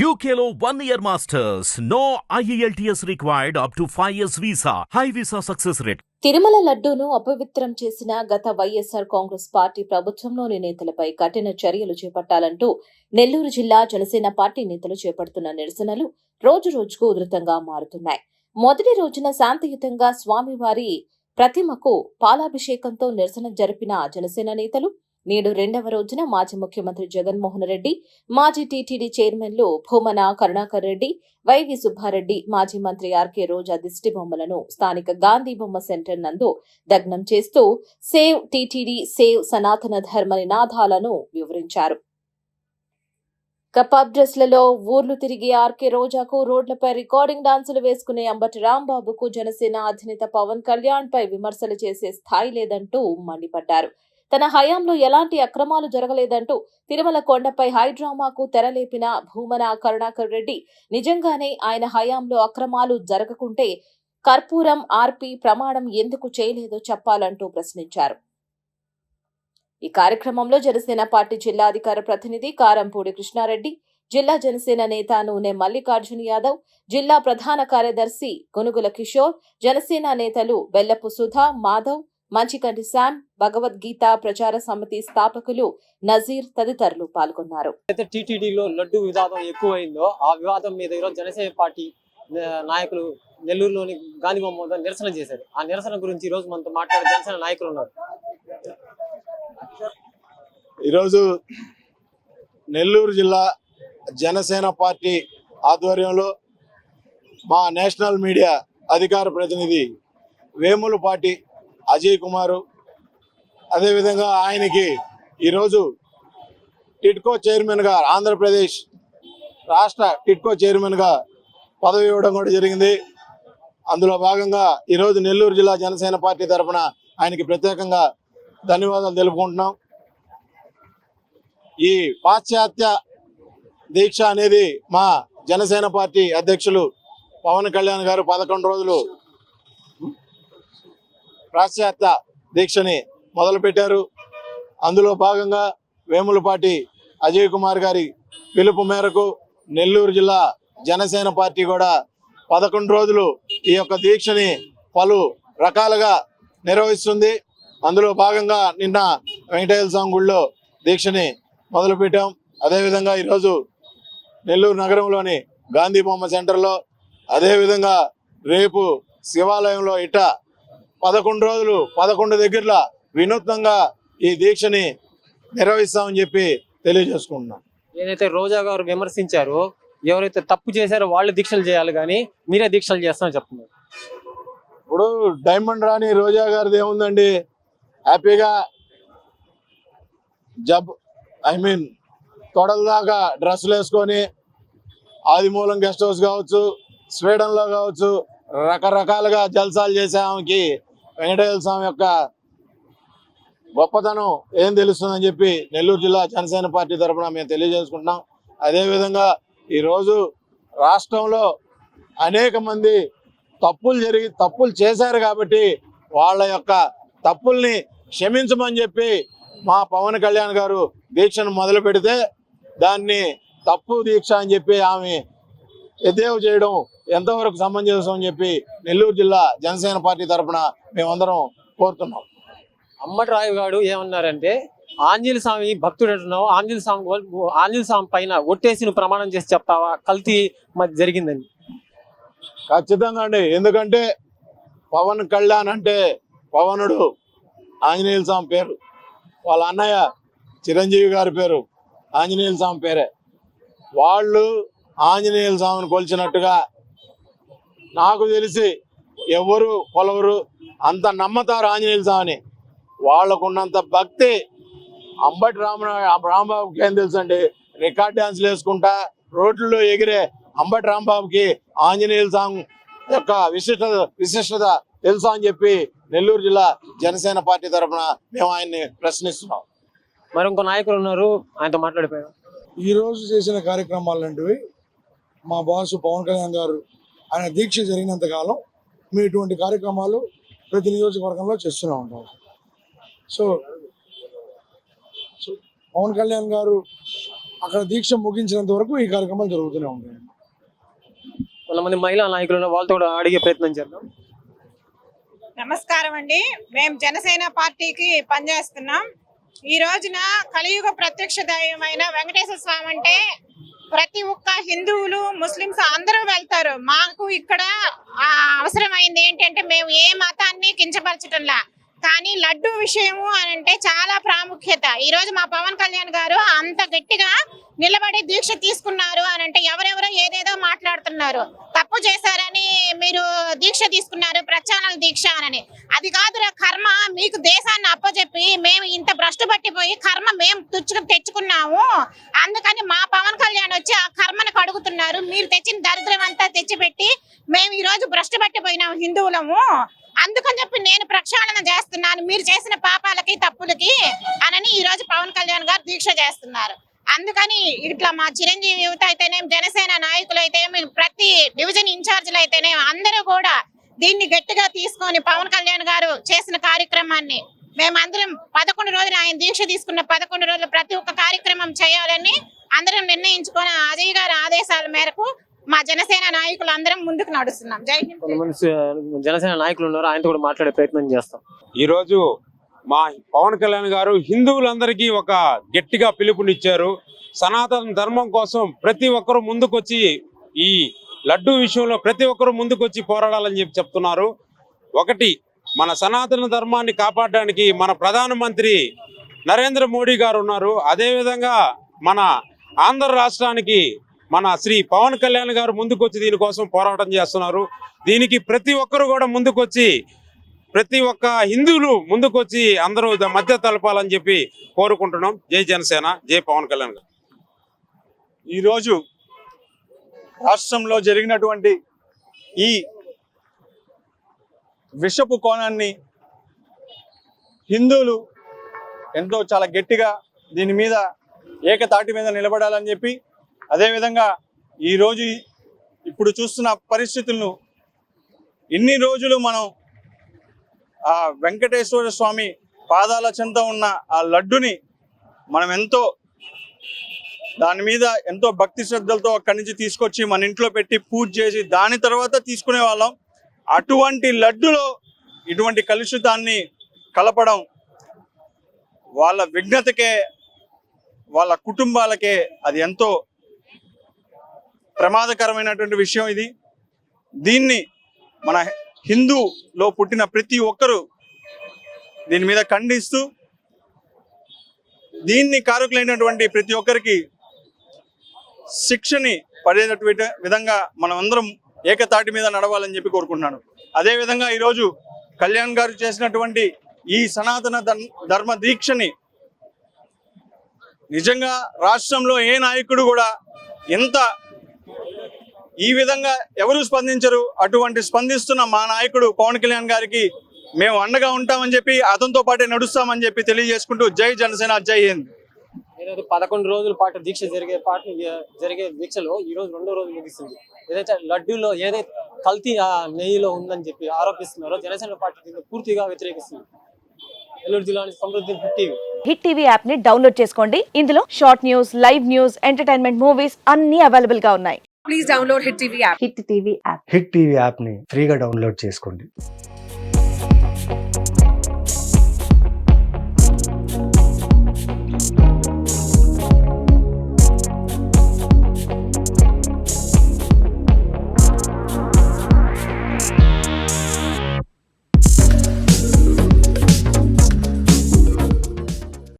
యూకేలో one year masters no IELTS required up to five years visa high visa success rate Tirumala లడ్డూను అపవిత్రం చేసిన గత YSR Congress party ప్రభుత్వంలోని నేతలపై కఠిన చర్యలు చేపట్టాలంటూ నెల్లూరు జిల్లా జనసేన పార్టీ నేతలు చేపడుతున్న నిరసనలు రోజు రోజుకు ఉధృతంగా మారుతున్నాయి. మొదటి రోజున శాంతియుతంగా స్వామివారి ప్రతిమకు పాలాభిషేకంతో నిరసన జరిపిన జనసేన నేతలు నేడు రెండవ రోజున మాజీ ముఖ్యమంత్రి జగన్మోహన్ రెడ్డి మాజీ టీటీడీ చైర్మన్లు భూమన కరుణాకర్ రెడ్డి వైవి సుబ్బారెడ్డి మాజీ మంత్రి ఆర్కే రోజా దిష్టి బొమ్మలను స్థానిక గాంధీ బొమ్మ సెంటర్ నందు దగ్నం చేస్తూ సేవ్ టీటీడీ సేవ్ సనాతన ధర్మ నినాదాలను వివరించారు. కపాబ్ డ్రెస్లలో ఊర్లు తిరిగి ఆర్కే రోజాకు రోడ్లపై రికార్డింగ్ డాన్సులు వేసుకునే అంబటి రాంబాబుకు జనసేన అధినేత పవన్ కళ్యాణ్ పై విమర్శలు చేసే స్థాయి లేదంటూ మండిపడ్డారు. తన హయాంలో ఎలాంటి అక్రమాలు జరగలేదంటూ తిరుమల కొండపై హైడ్రామాకు తెరలేపిన భూమన కరుణాకర్ రెడ్డి నిజంగానే ఆయన హయాంలో అక్రమాలు జరగకుంటే కర్పూరం ఆర్పి ప్రమాణం ఎందుకు చేయలేదో చెప్పాలంటూ ప్రశ్నించారు. ఈ కార్యక్రమంలో జనసేన పార్టీ జిల్లా అధికార ప్రతినిధి కారంపూడి కృష్ణారెడ్డి జిల్లా జనసేన నేత నూనె మల్లికార్జున యాదవ్ జిల్లా ప్రధాన కార్యదర్శి కొనుగుల కిషోర్ జనసేన నేతలు బెల్లపు సుధా మాధవ్ మంచికంటి శామ్ భగవద్గీత ప్రచార సమితి స్థాపకులు నజీర్ తదితరులు పాల్గొన్నారు. అయితే టీటీడీలో లడ్డు వివాదం ఎక్కువైందో ఆ వివాదం మీద ఈరోజు జనసేన పార్టీ నాయకులు నెల్లూరులోని గాంధీ బొమ్మ వద్ద నిరసన చేశారు. ఆ నిరసన గురించి ఈ రోజు మనతో మాట్లాడే జనసేన నాయకులు ఉన్నారు. ఈరోజు నెల్లూరు జిల్లా జనసేన పార్టీ ఆధ్వర్యంలో మా నేషనల్ మీడియా అధికార ప్రతినిధి వేములపాటి అజయ్ కుమారు. అదేవిధంగా ఆయనకి ఈరోజు టిట్కో చైర్మన్గా ఆంధ్రప్రదేశ్ రాష్ట్ర టిట్కో చైర్మన్గా పదవి ఇవ్వడం కూడా జరిగింది. అందులో భాగంగా ఈరోజు నెల్లూరు జిల్లా జనసేన పార్టీ తరఫున ఆయనకి ప్రత్యేకంగా ధన్యవాదాలు తెలుపుకుంటున్నాం. ఈ పాశ్చాత్య దీక్ష అనేది మా జనసేన పార్టీ అధ్యక్షులు పవన్ కళ్యాణ్ గారు పదకొండు రోజులు పాశ్చాత్య దీక్షని మొదలుపెట్టారు. అందులో భాగంగా వేములపాటి అజయ్ కుమార్ గారి పిలుపు మేరకు నెల్లూరు జిల్లా జనసేన పార్టీ కూడా పదకొండు రోజులు ఈ యొక్క దీక్షని పలు రకాలుగా నిర్వహిస్తుంది. అందులో భాగంగా నిన్న వెంకటేశ్వర స్వామి గుడిలో దీక్షని మొదలుపెట్టాం. అదేవిధంగా ఈరోజు నెల్లూరు నగరంలోని గాంధీ బొమ్మ సెంటర్లో అదేవిధంగా రేపు శివాలయంలో ఇట పదకొండు రోజులు పదకొండు దగ్గరలో వినూత్నంగా ఈ దీక్షని నిర్వహిస్తామని చెప్పి తెలియజేసుకుంటున్నాం. ఏదైతే రోజా గారు విమర్శించారో ఎవరైతే తప్పు చేశారో వాళ్ళు దీక్షలు చేయాలి కానీ మీరే దీక్షలు చేస్తామని చెప్తున్నారు. ఇప్పుడు డైమండ్ రాణి రోజా గారిది ఏముందండి? హ్యాపీగా జబ్ ఐ మీన్ తొడల దాకా డ్రెస్సులు వేసుకొని ఆదిమూలం గెస్ట్ హౌస్ కావచ్చు స్వీడన్లో కావచ్చు రకరకాలుగా జల్సాలు చేసే ఆమెకి వెంకటేశ్వర స్వామి యొక్క గొప్పతనం ఏం తెలుస్తుందని చెప్పి నెల్లూరు జిల్లా జనసేన పార్టీ తరఫున మేము తెలియజేసుకుంటున్నాం. అదేవిధంగా ఈరోజు రాష్ట్రంలో అనేక మంది తప్పులు జరిగి తప్పులు చేశారు కాబట్టి వాళ్ళ యొక్క తప్పుల్ని క్షమించమని చెప్పి మా పవన్ కళ్యాణ్ గారు దీక్షను మొదలు పెడితే దాన్ని తప్పు దీక్ష అని చెప్పి ఆమె ఎద్దేవ చేయడం ఎంతవరకు సమంజసం అని చెప్పి నెల్లూరు జిల్లా జనసేన పార్టీ తరఫున మేమందరం కోరుతున్నాం. అమ్మటి రాయు గారు ఏమన్నారంటే ఆంజనేయ స్వామి భక్తుడు అంటున్నావు ఆంజనేయ స్వామి ఆంజనేయ స్వామి పైన ఒట్టేసి నువ్వు ప్రమాణం చేసి చెప్తావా? కల్తీ మరి జరిగిందని. ఖచ్చితంగా అండి. ఎందుకంటే పవన్ కళ్యాణ్ అంటే పవనుడు ఆంజనేయుల స్వామి పేరు. వాళ్ళ అన్నయ్య చిరంజీవి గారి పేరు ఆంజనేయుల స్వామి పేరే. వాళ్ళు ఆంజనేయుల స్వామిని కొలిచినట్టుగా నాకు తెలిసి ఎవరు కొలవరు అంత నమ్మతారు ఆంజనేయుల స్వామిని. వాళ్ళకున్నంత భక్తి అంబటి రామ రాంబాబుకి ఏం తెలుసు అండి రికార్డ్ డాన్స్లు వేసుకుంటా రోడ్లలో ఎగిరే అంబటి రాంబాబుకి ఆంజనేయుల స్వామి యొక్క విశిష్టత విశిష్టత తెలుసా అని చెప్పి నెల్లూరు జిల్లా జనసేన పార్టీ తరఫున మేము ఆయన్ని ప్రశ్నిస్తున్నాం. మరి ఇంకో నాయకులు ఉన్నారు ఆయనతో మాట్లాడిపోయారు ఈ రోజు చేసిన కార్యక్రమాలు లాంటివి మా బాసు పవన్ కళ్యాణ్ గారు ఆయన దీక్ష జరిగినంత కాలం మేము ఇటువంటి కార్యక్రమాలు ప్రతి నియోజకవర్గంలో చేస్తూనే ఉంటాం. సో సో పవన్ కళ్యాణ్ గారు అక్కడ దీక్ష ముగించినంత వరకు ఈ కార్యక్రమాలు జరుగుతూనే ఉంటాయి. కొంతమంది మహిళా నాయకులు వాళ్ళతో కూడా అడిగే ప్రయత్నం చేద్దాం. నమస్కారం అండి. మేము జనసేన పార్టీకి పనిచేస్తున్నాం. ఈ రోజున కలియుగ ప్రత్యక్ష దైవమైన వెంకటేశ్వర స్వామి అంటే ప్రతి ఒక్క హిందువులు ముస్లిమ్స్ అందరూ వెళ్తారు. మాకు ఇక్కడ ఆ, అవసరమైంది ఏంటంటే మేము ఏ మతాన్ని కించపరచటంలా. కానీ లడ్డు విషయము అని అంటే చాలా ప్రాముఖ్యత. ఈ రోజు మా పవన్ కళ్యాణ్ గారు అంత గట్టిగా నిలబడి దీక్ష తీసుకున్నారు అని అంటే ఎవరెవరో ఏదేదో మాట్లాడుతున్నారు. తప్పు చేశారని మీరు దీక్ష తీసుకున్నారు ప్రచారాల దీక్ష అని అది కాదురా కర్మ మీకు దేశాన్ని అప్పచెప్పి మేము ఇంత భ్రష్టు పట్టిపోయి కర్మ మేము తుచ్చుకు తెచ్చుకున్నాము. అందుకని మా పవన్ కళ్యాణ్ వచ్చి ఆ కర్మను కడుగుతున్నారు. మీరు తెచ్చిన దరిద్రం అంతా తెచ్చిపెట్టి మేము ఈ రోజు భ్రష్టు పట్టిపోయినాం హిందువులము. అందుకని చెప్పి నేను ప్రక్షాళన చేస్తున్నాను. మీరు చేసిన పాపాలకి తప్పులకి అనని ఈ రోజు పవన్ కళ్యాణ్ గారు దీక్ష చేస్తున్నారు. అందుకని ఇట్లా మా చిరంజీవి యువత అయితేనేం జనసేన ప్రతి డివిజన్ ఇన్ఛార్జీలు అయితేనే అందరూ కూడా దీన్ని గట్టిగా తీసుకొని పవన్ కళ్యాణ్ గారు చేసిన కార్యక్రమాన్ని మేమందరం పదకొండు రోజులు ఆయన దీక్ష తీసుకున్న పదకొండు రోజులు ప్రతి ఒక్క కార్యక్రమం చేయాలని అందరం నిర్ణయించుకొని అజయ్ గారి ఆదేశాల మేరకు మా జనసేన నాయకులు అందరం ముందుకు నడుస్తున్నాం. జై హింద్. జనసేన నాయకులు ఉన్నారు ఆయనతో కూడా మాట్లాడే ప్రయత్నం చేస్తాం. ఈరోజు మా పవన్ కళ్యాణ్ గారు హిందువులందరికీ ఒక గట్టిగా పిలుపునిచ్చారు. సనాతన ధర్మం కోసం ప్రతి ఒక్కరూ ముందుకొచ్చి ఈ లడ్డు విషయంలో ప్రతి ఒక్కరూ ముందుకొచ్చి పోరాడాలని చెప్పి చెప్తున్నారు. ఒకటి మన సనాతన ధర్మాన్ని కాపాడడానికి మన ప్రధానమంత్రి నరేంద్ర మోడీ గారు ఉన్నారు. అదేవిధంగా మన ఆంధ్ర రాష్ట్రానికి మన శ్రీ పవన్ కళ్యాణ్ గారు ముందుకొచ్చి దీనికోసం పోరాటం చేస్తున్నారు. దీనికి ప్రతి ఒక్కరు కూడా ముందుకొచ్చి ప్రతి ఒక్క హిందువులు ముందుకొచ్చి అందరూ మధ్య తలపాలని చెప్పి కోరుకుంటున్నాం. జై జనసేన జై పవన్ కళ్యాణ్ గారు. ఈరోజు రాష్ట్రంలో జరిగినటువంటి ఈ విషపు కోణాన్ని హిందువులు ఎంతో చాలా గట్టిగా దీని మీద ఏకతాటి మీద నిలబడాలని చెప్పి అదేవిధంగా ఈరోజు ఇప్పుడు చూస్తున్న పరిస్థితులను ఇన్ని రోజులు మనం ఆ వెంకటేశ్వర స్వామి పాదాల చెంత ఉన్న ఆ లడ్డుని మనం ఎంతో దాని మీద ఎంతో భక్తి శ్రద్ధలతో అక్కడి నుంచి తీసుకొచ్చి మన ఇంట్లో పెట్టి పూజ చేసి దాని తర్వాత తీసుకునే వాళ్ళం. అటువంటి లడ్డులో ఇటువంటి కలుషితాన్ని కలపడం వాళ్ళ విఘ్నతకే వాళ్ళ కుటుంబాలకే అది ఎంతో ప్రమాదకరమైనటువంటి విషయం ఇది. దీన్ని మన హిందూలో పుట్టిన ప్రతి ఒక్కరూ దీని మీద ఖండిస్తూ దీన్ని కారకులైనటువంటి ప్రతి ఒక్కరికి శిక్షని పడేటటువంటి విధంగా మనమందరం ఏకతాటి మీద నడవాలని చెప్పి కోరుకుంటున్నాను. అదే విధంగా ఈరోజు కళ్యాణ్ గారు చేసినటువంటి ఈ సనాతన ధర్మ దీక్షని నిజంగా రాష్ట్రంలో ఏ నాయకుడు కూడా ఎంత ఈ విధంగా ఎవరు స్పందించరు? అటువంటి స్పందిస్తున్న మా నాయకుడు పవన్ కళ్యాణ్ గారికి మేము అండగా ఉంటామని చెప్పి అతనితో పాటే నడుస్తామని చెప్పి తెలియజేసుకుంటూ జై జనసేన జై హింద్. ఏదైతే పదకొండు రోజుల పాటు దీక్ష జరిగే పాటు జరిగే దీక్షలో ఈ రోజు రెండో రోజు ముగిసింది. ఏదైతే లడ్డూలో ఏదైతే కల్తీ ఆ నెయ్యిలో ఉందని చెప్పి ఆరోపిస్తున్నారో జనసేన పార్టీ దీన్ని పూర్తిగా వ్యతిరేకిస్తుంది. నెల్లూరు జిల్లా నుంచి సమృద్ధి టీవీ. హిట్ టీవీ యాప్ని డౌన్లోడ్ చేసుకోండి. ఇందులో short news live news entertainment movies అన్ని అవైలబుల్గా ఉన్నాయి. Hit TV app hit TV యాప్ని ఫ్రీగా డౌన్లోడ్ చేసుకోండి.